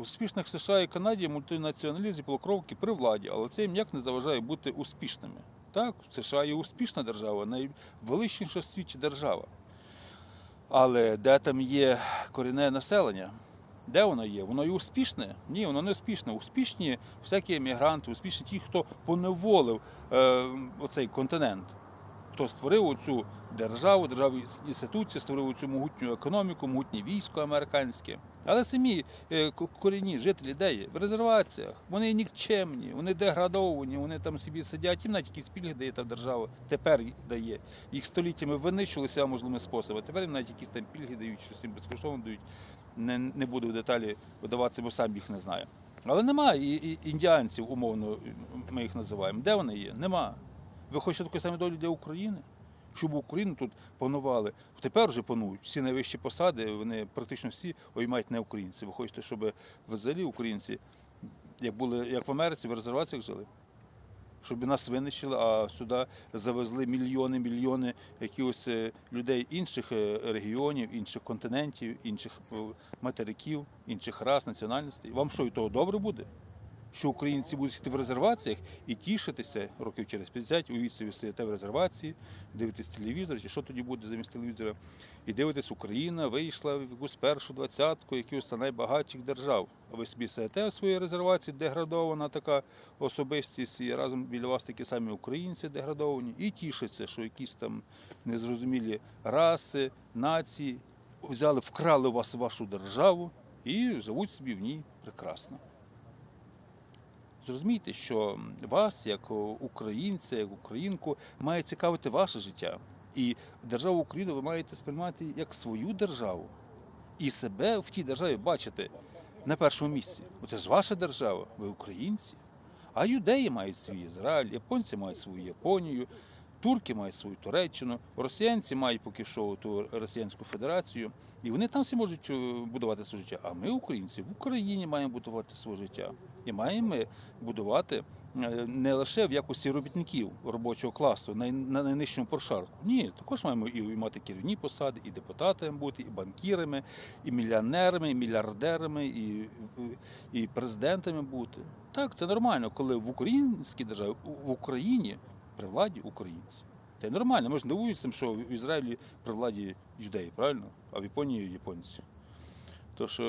Успішних США і Канаді мультинаціоналізм і полукровки при владі, але це їм ніяк не заважає бути успішними. Так, США є успішна держава, найвеличніша в світі держава. Але де там є корінне населення? Де воно є? Воно і успішне? Ні, воно не успішне. Успішні всякі емігранти, успішні ті, хто поневолив е, оцей континент, хто створив оцю державу, державні інституції, створив цю могутню економіку, могутнє військо американське. Але самі е, корінні жителі де є? В резерваціях. Вони нікчемні, вони деградовані, вони там собі сидять, їм навіть якісь пільги дає та держава. Тепер дає. Їх століттями винищувалися можливими способами. Тепер їм навіть якісь там пільги дають, щось їм безкоштовно дають. Не, не буду в деталі видаватися, бо сам їх не знаю. Але немає і, і, індіанців, умовно, ми їх називаємо. Де вони є? Нема. Ви хочете такої самої долі для України? Щоб Україну тут панували. Тепер вже панують. Всі найвищі посади, вони практично всі оймають не українці. Ви хочете, щоб взагалі українці, як були як в Америці, в резерваціях жили? Щоб нас винищили, а сюди завезли мільйони, мільйони якихось е, людей інших е, регіонів, інших континентів, інших е, материків, інших рас, національностей. Вам що, і того добре буде? Що українці будуть сидіти в резерваціях і тішитися років через 50, уявіть собі сидите в резервації, дивитесь телевізор, чи що тоді буде замість телевізора, і дивитесь, Україна вийшла в якусь першу двадцятку якихось найбагатших держав. А ви собі сидите в своїй резервації, деградована така особистість, і разом біля вас такі самі українці деградовані, і тішаться, що якісь там незрозумілі раси, нації взяли, вкрали у вас вашу державу і живуть собі в ній прекрасно. Зрозумійте, що вас, як українця, як українку, має цікавити ваше життя. І державу Україну ви маєте сприймати як свою державу. І себе в тій державі бачити на першому місці. Оце ж ваша держава, ви українці. А юдеї мають свій Ізраїль, японці мають свою Японію, турки мають свою Туреччину, росіянці мають поки що ту Росіянську Федерацію. І вони там всі можуть е, будувати своє життя. А ми, українці, в Україні маємо будувати своє життя. І маємо будувати е, не лише в якості робітників робочого класу на, на найнижчому прошарку. Ні, також маємо і мати керівні посади, і депутатами бути, і банкірами, і мільйонерами, і мільярдерами, і, і президентами бути. Так, це нормально, коли в українській державі, в Україні при владі українці. Це нормально. Ми ж дивуємося що в Ізраїлі при владі юдеї, правильно? А в Японії японці. Тож.